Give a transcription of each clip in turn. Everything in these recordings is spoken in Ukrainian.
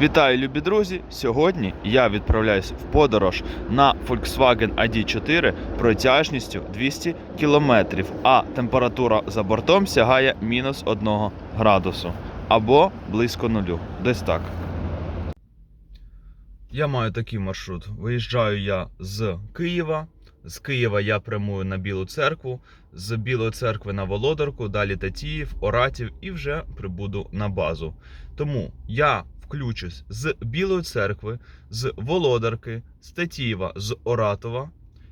Вітаю, любі друзі! Сьогодні я відправляюсь в подорож на Volkswagen ID4 протяжністю 200 км, а температура за бортом сягає мінус 1 градусу або близько нулю. Десь так. Я маю такий маршрут. Виїжджаю я з Києва. З Києва я прямую на Білу церкву, з Білої церкви на Володарку, далі Татіїв, Оратів і вже прибуду на базу. Тому я включусь з Білої церкви, з Володарки, з Татіїва, з Оратова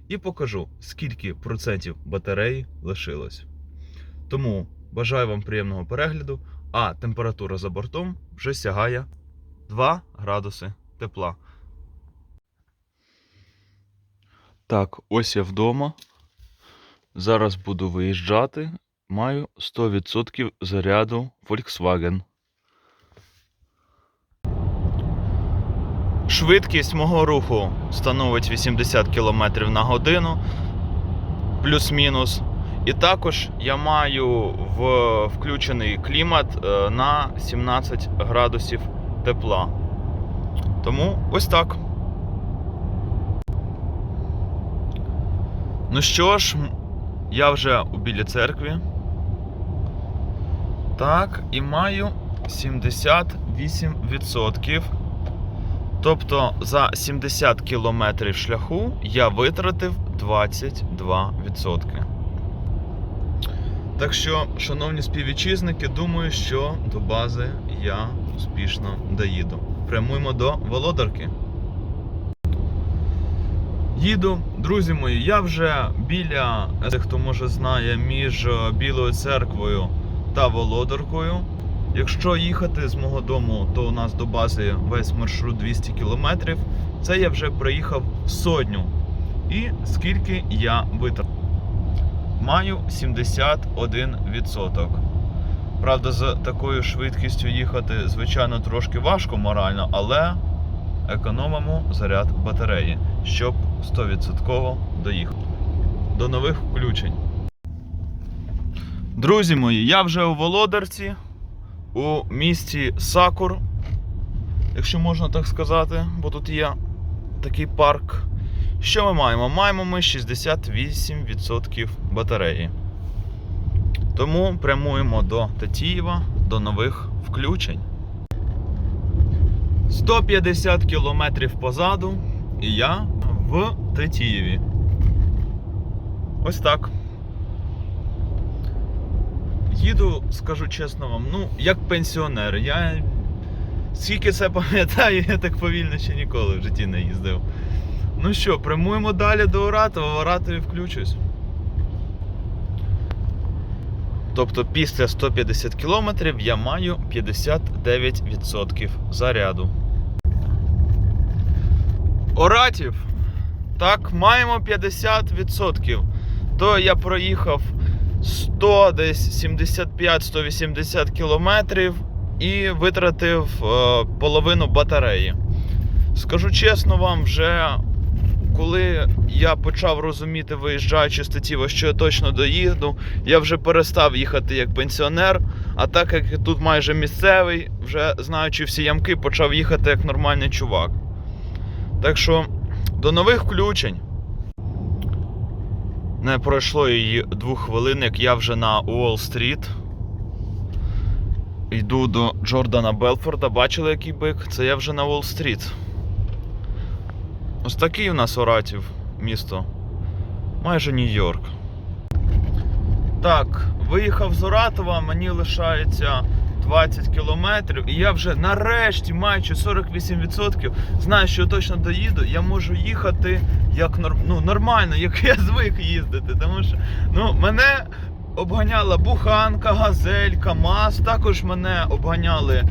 і покажу, скільки процентів батареї лишилось. Тому бажаю вам приємного перегляду, а температура за бортом вже сягає 2 градуси тепла. Так, ось я вдома. Зараз буду виїжджати. Маю 100% заряду Volkswagen. Швидкість мого руху становить 80 км на годину, плюс-мінус. І також я маю в включений клімат е, на 17 градусів тепла. Тому ось так. Ну що ж, я вже у білій церкві. Так, і маю 78%. Тобто за 70 кілометрів шляху я витратив 22%. Так що, шановні співвітчизники, думаю, що до бази я успішно доїду. Прямуємо до Володарки. Їду, друзі мої, я вже біля, хто може знає, між Білою церквою та Володаркою. Якщо їхати з мого дому, то у нас до бази весь маршрут 200 кілометрів. Це я вже проїхав сотню. І скільки я витратив? Маю 71%. Правда, з такою швидкістю їхати, звичайно, трошки важко морально, але економимо заряд батареї, щоб 100% доїхати. До нових включень. Друзі мої, я вже у Володарці, у місті Сакур, якщо можна так сказати, бо тут є такий парк. Що ми маємо? Маємо ми 68% батареї. Тому прямуємо до Татіїва, до нових включень. 150 кілометрів позаду, і я в Тетіїві. Ось так. Їду, скажу чесно вам, ну, як пенсіонер. Я скільки це пам'ятаю, я так повільно ще ніколи в житті не їздив. Ну що, прямуємо далі до Оратова, в Оратові включусь. Тобто після 150 кілометрів я маю 59% заряду. Оратів. Так, маємо 50%. То я проїхав 100, десь 75-180 кілометрів і витратив е, половину батареї. Скажу чесно вам, вже коли я почав розуміти, виїжджаючи з Тетіва, що я точно доїду, я вже перестав їхати як пенсіонер, а так як тут майже місцевий, вже знаючи всі ямки, почав їхати як нормальний чувак. Так що до нових включень. Не пройшло її двох хвилин, як я вже на Уолл-стріт. Йду до Джордана Белфорда. Бачили, який бик? Це я вже на Уолл-стріт. Ось такий у нас Оратів місто. Майже Нью-Йорк. Так, виїхав з Оратова, мені лишається 20 кілометрів, і я вже нарешті, маючи 48%, знаю, що я точно доїду, я можу їхати як ну, нормально, як я звик їздити. Тому що ну, мене обганяла буханка, газель, КАМАЗ, також мене обганяли е,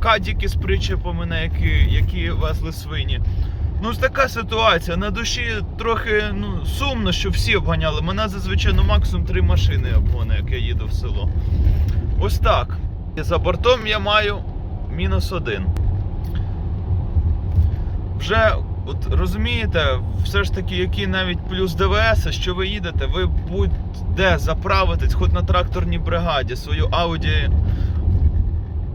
кадіки з причепами, які, які везли свині. Ну, така ситуація. На душі трохи ну, сумно, що всі обганяли. Мене зазвичай ну, максимум три машини обгоне, як я їду в село. Ось так. За бортом я маю мінус один. Вже, от розумієте, все ж таки, який навіть плюс ДВС, що ви їдете, ви будь-де заправитесь, хоч на тракторній бригаді, свою Audi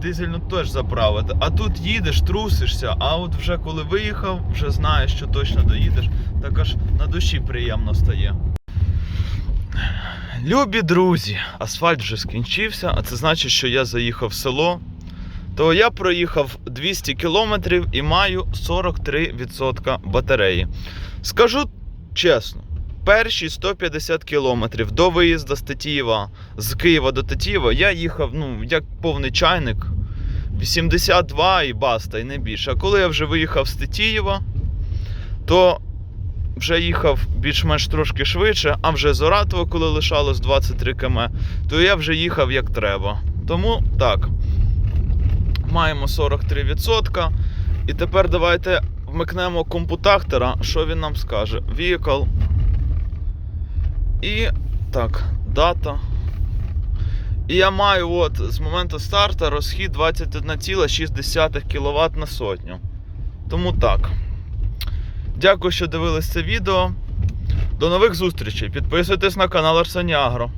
дизельну теж заправити. А тут їдеш, трусишся, а от вже коли виїхав, вже знаєш, що точно доїдеш, так аж на душі приємно стає. Любі друзі, асфальт вже скінчився, а це значить, що я заїхав в село. То я проїхав 200 кілометрів і маю 43% батареї. Скажу чесно, перші 150 кілометрів до виїзду з Тетіїва, з Києва до Тетіїва, я їхав ну, як повний чайник. 82 і баста, і не більше. А коли я вже виїхав з Тетіїва, то вже їхав більш-менш трошки швидше, а вже з Оратова, коли лишалось 23 км, то я вже їхав як треба. Тому так. Маємо 43%. І тепер давайте вмикнемо компутактора, що він нам скаже. Vehicle. І так, дата. І я маю от з моменту старту розхід 21,6 кВт на сотню. Тому так. Дякую, що дивились це відео. До нових зустрічей. Підписуйтесь на канал Арсеніагро.